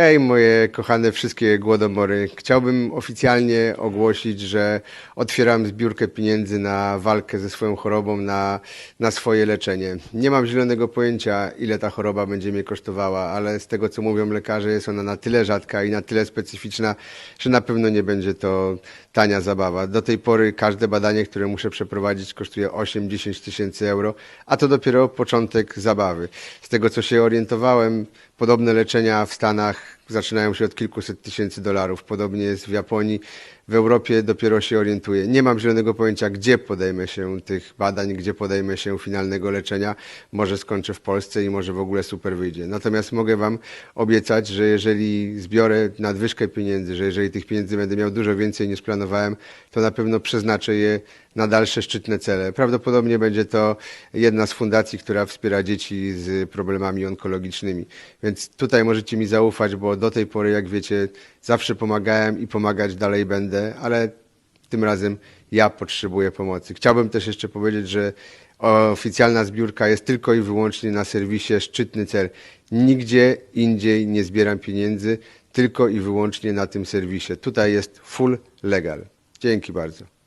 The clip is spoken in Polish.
Hej, moje kochane wszystkie głodomory. Chciałbym oficjalnie ogłosić, że otwieram zbiórkę pieniędzy na walkę ze swoją chorobą, na, na swoje leczenie. Nie mam zielonego pojęcia, ile ta choroba będzie mnie kosztowała, ale z tego, co mówią lekarze, jest ona na tyle rzadka i na tyle specyficzna, że na pewno nie będzie to tania zabawa. Do tej pory każde badanie, które muszę przeprowadzić, kosztuje 8-10 tysięcy euro, a to dopiero początek zabawy. Z tego, co się orientowałem, podobne leczenia w Stanach zaczynają się od kilkuset tysięcy dolarów. Podobnie jest w Japonii. W Europie dopiero się orientuję. Nie mam zielonego pojęcia, gdzie podejmę się tych badań, gdzie podejmę się finalnego leczenia. Może skończę w Polsce i może w ogóle super wyjdzie. Natomiast mogę Wam obiecać, że jeżeli zbiorę nadwyżkę pieniędzy, że jeżeli tych pieniędzy będę miał dużo więcej niż planowałem, to na pewno przeznaczę je na dalsze szczytne cele. Prawdopodobnie będzie to jedna z fundacji, która wspiera dzieci z problemami onkologicznymi. Więc tutaj możecie mi zaufać, bo do tej pory, jak wiecie, zawsze pomagałem i pomagać dalej będę, ale tym razem ja potrzebuję pomocy. Chciałbym też jeszcze powiedzieć, że oficjalna zbiórka jest tylko i wyłącznie na serwisie Szczytny Cel. Nigdzie indziej nie zbieram pieniędzy, tylko i wyłącznie na tym serwisie. Tutaj jest full legal. Dzięki bardzo.